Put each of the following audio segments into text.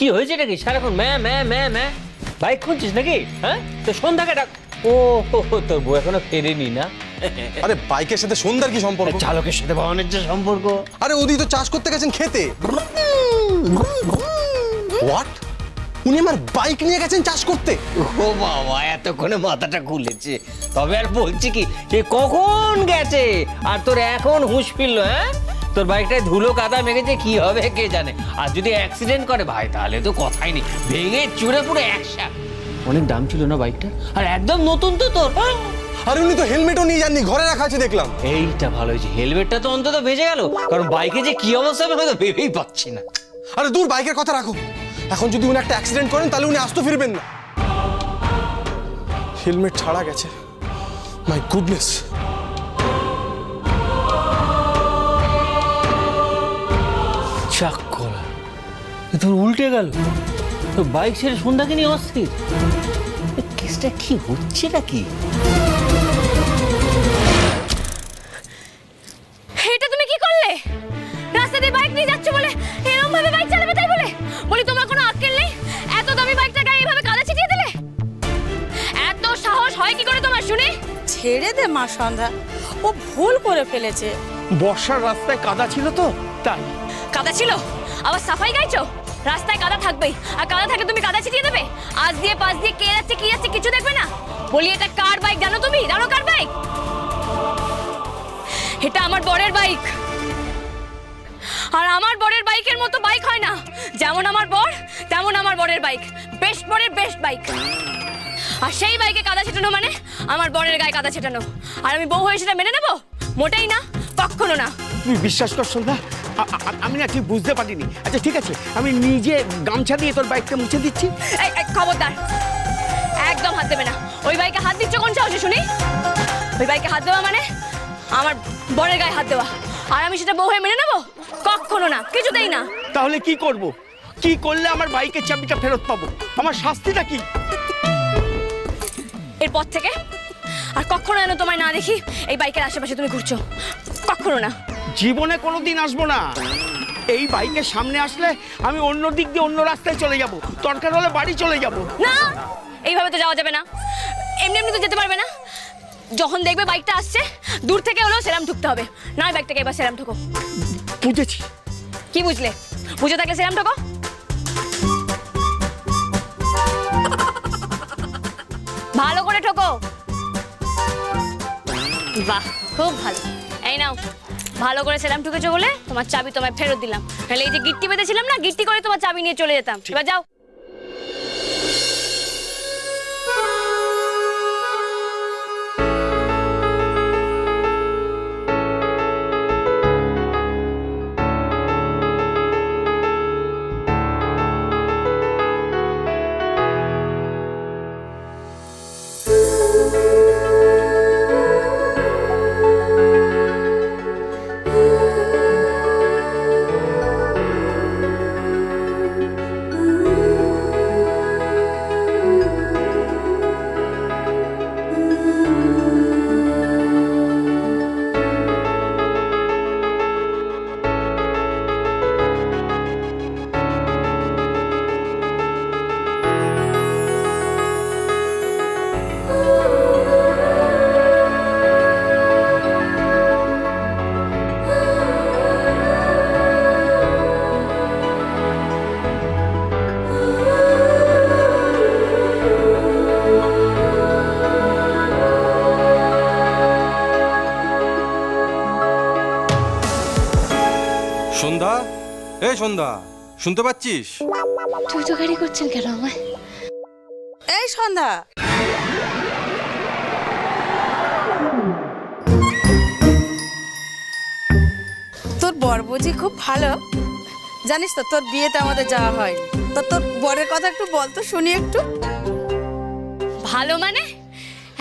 কি হয়েছে নাকি? সারাক্ষণ ম্যা ম্যা ম্যা ম্যা। বাইক খুঁজছিস নাকি? হ্যাঁ? তো সন্ধ্যাকে ডাক। ও তোর বউ এখনও ফেরেনি না? আরে বাইকের সাথে সন্ধ্যার কি সম্পর্ক? চালকের সাথে যে সম্পর্ক। আরে ওদি তো চাষ করতে গেছেন খেতে। হোয়াট উনি আমার বাইক নিয়ে গেছেন চাষ করতে? ও বাবা এতক্ষণে মাথাটা খুলেছে। তবে আর বলছি কি কখন গেছে? আর তোর এখন হুঁশ ফিরলো হ্যাঁ? তোর বাইকটায় ধুলো কাদা মেঘেছে কি হবে কে জানে? আর যদি অ্যাক্সিডেন্ট করে ভাই তাহলে তো কথাই নেই। ভেঙে চুড়ে পুরো একসা অনেক দাম ছিল না বাইকটা আর একদম নতুন তো তোর? আরে উনি তো হেলমেটও নিয়ে যাননি ঘরে রাখা আছে দেখলাম। এইটা ভালো হয়েছে। হেলমেটটা তো অন্তত ভেজে গেল। কারণ বাইকে যে কি অবস্থা হবে হয়তো ভেবেই পাচ্ছি না। আরে দূর বাইকের কথা রাখো। এখন যদি উনি একটা অ্যাক্সিডেন্ট করেন তাহলে উনি আসতে ফিরবেন না। হেলমেট ছাড়া গেছে। মাই গুডনেস চাক করা। তোর উল্টে গেল। তো বাইক ছেড়ে সন্ধ্যাকে নিয়ে অস্থির এ কেসটা কি হচ্ছে নাকি? এটা তুমি কি করলে? রাস্তা দিয়ে বাইক নিয়ে যাচ্ছ বলে এরকম ভাবে বাইক চালাবে তাই বলে? বলি তোমার কোনো আক্কেল নেই? এত দামি বাইকটা গায়ে এভাবে কাদা ছিটিয়ে দিলে? এত সাহস হয় কি করে তোমার শুনি? ছেড়ে দে মা সন্ধ্যা। ও ভুল করে ফেলেছে। বর্ষার রাস্তায় কাদা ছিল তো তাই। কাদা ছিল? আবার সাফাই গাইছো? রাস্তায় কাদা থাকবেই। আর কাদা থাকে তুমি কাদা ছিটিয়ে দেবে? আজ দিয়ে পাশ দিয়ে কে যাচ্ছে, কি যাচ্ছে কিছু দেখবে না? বলি, এটা কার বাইক জানো তুমি? জানো কার বাইক এটা আমার বরের বাইক আর আমার বরের বাইকের মতো বাইক হয় না। যেমন আমার বর, তেমন আমার বরের বাইক বেস্ট বরের বেস্ট বাইক আর সেই বাইকে কাদা ছেটানো মানে আমার বরের গায়ে কাদা ছেটানো। আর আমি বউ হয়ে সেটা মেনে নেব? মোটেই না, কখনো না। তুমি বিশ্বাস কর সন্ধ্যা আ- আ- আমি না ঠিক বুঝতে পারিনি। আচ্ছা ঠিক আছে আমি নিজে গামছা দিয়ে তোর বাইকটা মুছে দিচ্ছি। এই এই, খবরদার। একদম হাত দেবে না। ওই বাইকে হাত দিচ্ছ কোন সাহসে শুনি? ওই বাইকে হাত দেওয়া মানে? আমার বরের গায়ে হাত দেওয়া। আর আমি সেটা বউ হয়ে মেনে নেব? কখনো না কিছুতেই না। তাহলে কি করব? কি করলে আমার বাইকের চাবিটা ফেরত পাবো? আমার শাস্তিটা কি? এরপর থেকে আর কখনো যেন তোমায় না দেখি এই বাইকের আশেপাশে তুমি ঘুরছো। কখনো না। জীবনে কোনোদিন আসব না। এই বাইকের সামনে আসলে আমি অন্য দিক দিয়ে অন্য রাস্তায় চলে যাব। দরকার হলে বাড়ি চলে যাব। না এইভাবে তো যাওয়া যাবে না। এমনি এমনি তো যেতে পারবে না। যখন দেখবে বাইকটা আসছে দূর থেকে হলেও সেরাম ঢুকতে হবে। নয় বাইকটাকে এবার সেরাম ঠোকো। বুঝেছি। কি বুঝলে? বুঝে থাকলে সেরাম ঠোকো। ভালো করে ঠোকো। বাহ খুব ভালো। এই নাও। ভালো করে সেরাম ঢুকেছো বলে তোমার চাবি তোমায় ফেরত দিলাম। তাহলে এই যে গিট্টি বেঁধেছিলাম না গিট্টি করে তোমার চাবি নিয়ে চলে যেতাম। এবার যাও। সন্ধ্যা? এই সন্ধ্যা শুনতে পাচ্ছিস? তুই তো গাড়ি করছেন কেন আমায়? এই সন্ধ্যা। তোর বর বুঝি খুব ভালো। জানিস তো তোর বিয়েতে আমাদের যাওয়া হয় তো তোর বরের কথা একটু বল তো শুনি একটু। ভালো মানে?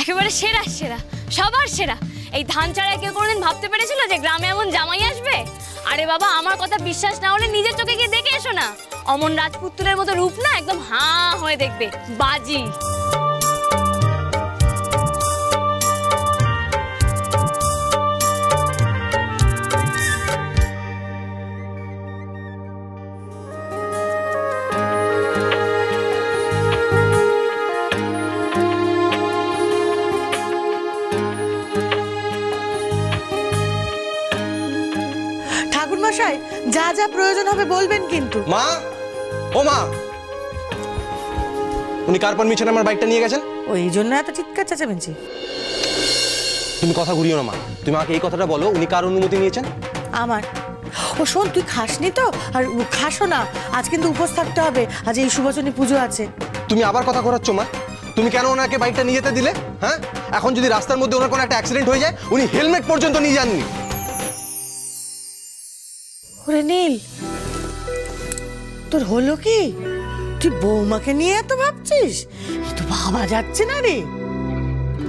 একেবারে সেরা সেরা সবার সেরা। এই ধান ছাড়া কেউ কোনোদিন ভাবতে পেরেছিল যে গ্রামে এমন জামাই আসবে? আরে বাবা, আমার কথা বিশ্বাস না হলে নিজের চোখে গিয়ে দেখে এসো না। অমন রাজপুত্রের মতো রূপ না, একদম হাঁ হয়ে দেখবে। বাজি। হবে বলবেন কিন্তু। মা? ও মা! উনি কার পারমিশন আমার বাইকটা নিয়ে গেছেন? ওই জন্য এত চিৎকার চেঁচামেচি। তুমি কথা ঘুরিও না মা। তুমি আমাকে এই কথাটা বলো উনি কার অনুমতি নিয়েছেন? আমার। ও শোন তুই খাসনি তো? আর খাসো না। আজ কিন্তু উপোস থাকতে হবে। আজ এই সুবচনী পুজো আছে। তুমি আবার কথা ঘোরাচ্ছ মা? তুমি কেন ওনাকে বাইকটা নিয়ে যেতে দিলে হ্যাঁ? এখন যদি রাস্তার মধ্যে ওনার কোনো একটা অ্যাক্সিডেন্ট হয়ে যায় উনি হেলমেট পর্যন্ত নিয়ে যাননি। ওরে নীল। তোর হলো কি? তুই বৌমাকে নিয়ে এত ভাবছিস? এ তো ভাবা যাচ্ছে না রে।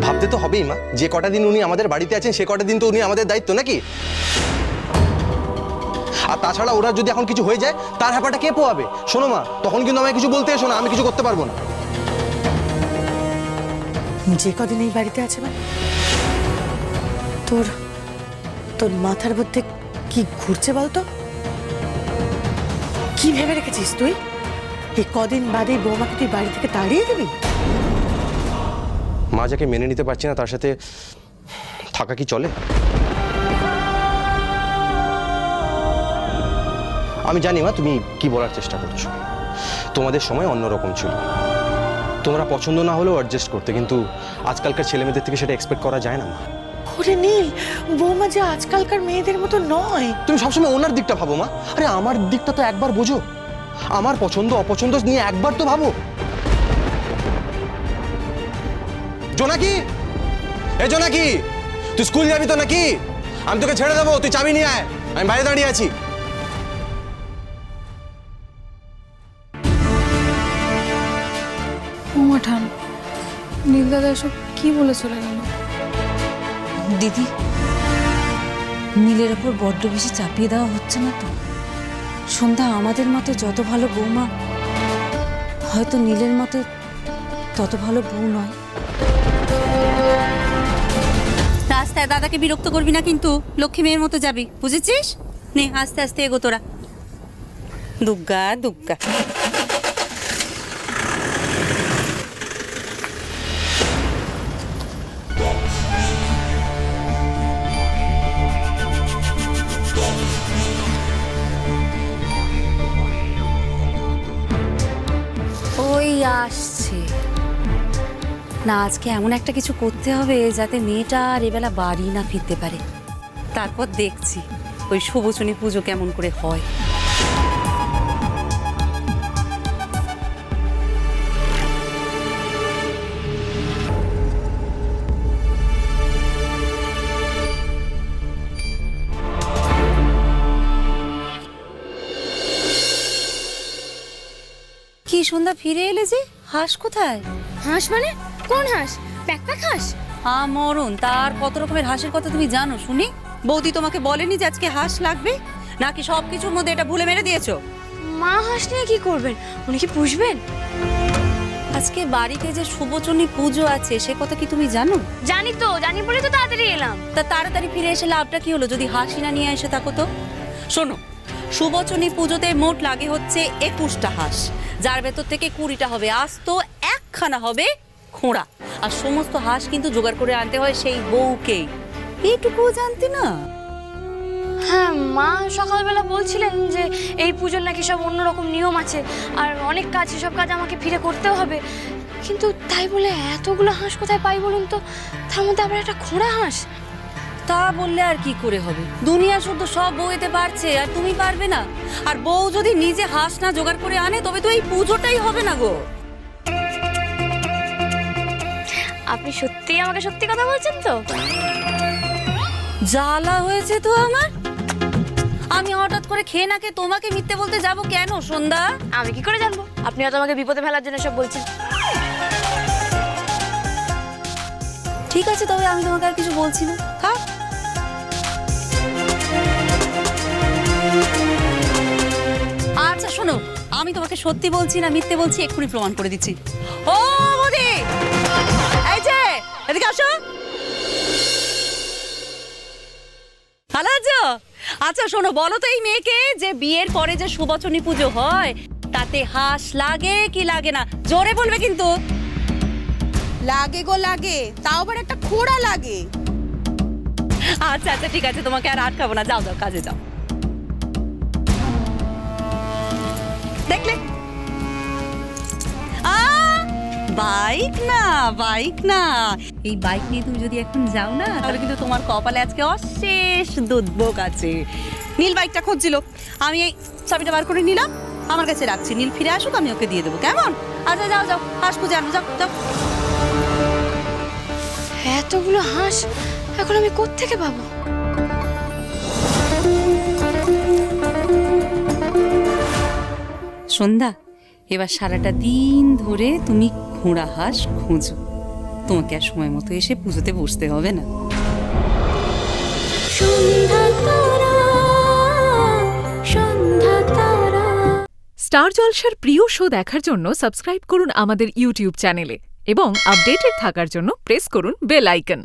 ভাবতে তো হবেই মা। যে কটা দিন উনি আমাদের বাড়িতে আছেন সে কটা দিন তো উনি আমাদের দায়িত্ব নাকি? আর তাছাড়া ওরা যদি এখন কিছু হয়ে যায় তার হ্যাপাটা কে পোয়াবে শোনো মা তখন কিন্তু আমায় কিছু বলতে এসো না আমি কিছু করতে পারব না। যে কদিন এই বাড়িতে আছে মানে? তোর তোর মাথার মধ্যে কি ঘুরছে বলতো? কি ভেবে রেখেছিস তুই? এই কদিন বাদে বৌমাকে তুই বাড়ি থেকে তাড়িয়ে দিবি? মা যাকে মেনে নিতে পারছি না, তার সাথে থাকা কি চলে? আমি জানি মা, তুমি কি বলার চেষ্টা করছ। তোমাদের সময় অন্যরকম ছিল। তোমরা পছন্দ না হলেও অ্যাডজাস্ট করতে, কিন্তু আজকালকার ছেলেমেয়েদের থেকে সেটা এক্সপেক্ট করা যায় না মা। ওরে নীল বৌমা যে আজকালকার মেয়েদের মতো নয়। তুমি সবসময় ওনার দিকটা ভাবো মা। আরে আমার দিকটা তো একবার বোঝো। আমার পছন্দ অপছন্দ নিয়ে একবার তো ভাবো। জোনাকি! এ জোনাকি! তুই স্কুল যাবি তো নাকি? আমি তোকে ছেড়ে দেবো তুই চাবি নিয়ে আয়। আমি বাইরে দাঁড়িয়ে আছি। নীল দাদা এসব কি বলে চলে গেল দিদি নীলের ওপর বড্ড বেশি চাপিয়ে দেওয়া হচ্ছে না তো? সন্ধ্যা আমাদের মতে যত ভালো বৌমা হয়তো নীলের মতে তত ভালো বউ নয়। রাস্তায় দাদাকে বিরক্ত করবি না কিন্তু লক্ষ্মী মেয়ের মতো যাবি বুঝেছিস? নে আস্তে আস্তে এগো তোরা। দুগ্গা দুগ্গা। না, আজকে এমন একটা কিছু করতে হবে যাতে মেয়েটা আর এবেলা বাড়ি না ফিরতে পারে। তারপর দেখছি ওই শুভচনী পুজো কেমন করে হয়। কি সন্ধ্যা ফিরে এলে যে? হাঁস কোথায়? হাঁস মানে? কোন হাঁস? প্যাকপ্যাক হাঁস? হা মরণ তার কত রকমের হাঁসের কথা তুমি জানো শুনি? বৌদি তোমাকে বলেনি যে আজকে হাঁস লাগবে? নাকি সব কিছুর মধ্যে এটা ভুলে মেরে দিয়েছ? মা হাঁস নিয়ে কি করবেন? উনি কি পুষবেন? আজকে বাড়িতে যে শুভচনী পুজো আছে সে কথা কি তুমি জানো? জানি তো জানি বলে তো তাড়াতাড়ি এলাম। তা তাড়াতাড়ি ফিরে এসে লাভটা কি হলো? যদি হাসি না নিয়ে এসে থাকো তো। শোনো সুবচনী পুজোতে মোট লাগে হচ্ছে একুশটা হাঁস। যার ভেতর থেকে কুড়িটা হবে আস্ত একখানা হবে খোঁড়া। আর সমস্ত হাঁস কিন্তু জোগাড় করে আনতে হয় সেই বউকেই। এইটুকুও জানতে না? হ্যাঁ মা সকালবেলা বলছিলেন যে এই পুজোর নাকি সব অন্যরকম নিয়ম আছে আর অনেক কাজ সব কাজ আমাকে ফিরে করতেও হবে। কিন্তু তাই বলে এতগুলো হাঁস কোথায় পাই বলুন তো? তার মধ্যে আবার একটা খোঁড়া হাঁস? তা বললে আর কি করে হবে? দুনিয়া শুদ্ধ সব বউ এতে পারছে আর তুমি পারবে না। আর বউ যদি নিজে হাঁস না জোগাড় করে আনে তবে তো এই পুজোটাই হবে না গো। আপনি সত্যিই আমাকে সত্যি কথা বলছেন তো? জ্বালা হয়েছে তো আমার? আমি হঠাৎ করে খেয়ে না খেয়ে তোমাকে মিথ্যে বলতে যাব কেন সন্ধ্যা? আমি কি করে জানব? আপনি হয়তো আমাকে বিপদে ফেলার জন্য সব বলছেন। ঠিক আছে তবে আমি তোমাকে আর কিছু বলছি না। থাক আচ্ছা শোনো আমি তোমাকে সত্যি বলছি না মিথ্যে বলছি এক্ষুনি প্রমাণ করে দিচ্ছি। ও যে এদিকে আসো। ভালো আছো? আচ্ছা শোনো বলো তো এই মেয়েকে যে বিয়ের পরে যে সুবচনী পুজো হয় তাতে হাঁস লাগে কি লাগে না? জোরে বলবে কিন্তু। লাগে গো লাগে তাও আবার একটা খোড়া লাগে। আচ্ছা আচ্ছা ঠিক আছে তোমাকে আর আটকাবো না। যাও যাও কাজে যাও। দেখলে? বাইক না বাইক না। এই বাইক নিয়ে তুমি যদি এখন যাও না তাহলে কিন্তু তোমার কপালে আজকে অশেষ দুধবোক আছে। নীল বাইকটা খুঁজছিল। আমি এই চাবিটা বার করে নিলাম। আমার কাছে রাখছি। নীল ফিরে আসুক আমি ওকে দিয়ে দেবো। কেমন? আচ্ছা যাও যাও। হাঁস খুঁজে আনো। যাও যাও। এতগুলো হাঁস এখন আমি কোত্থেকে পাবো? সন্ধ্যা এবার সারাটা দিন ধরে তুমি ঘোড়া হাঁস খুঁজো। তোমাকে আর সময় মতো এসে পুজোতে বসতে হবে না। স্টার জলসার প্রিয় শো দেখার জন্য সাবস্ক্রাইব করুন আমাদের ইউটিউব চ্যানেলে এবং আপডেটেড থাকার জন্য প্রেস করুন বেল আইকন।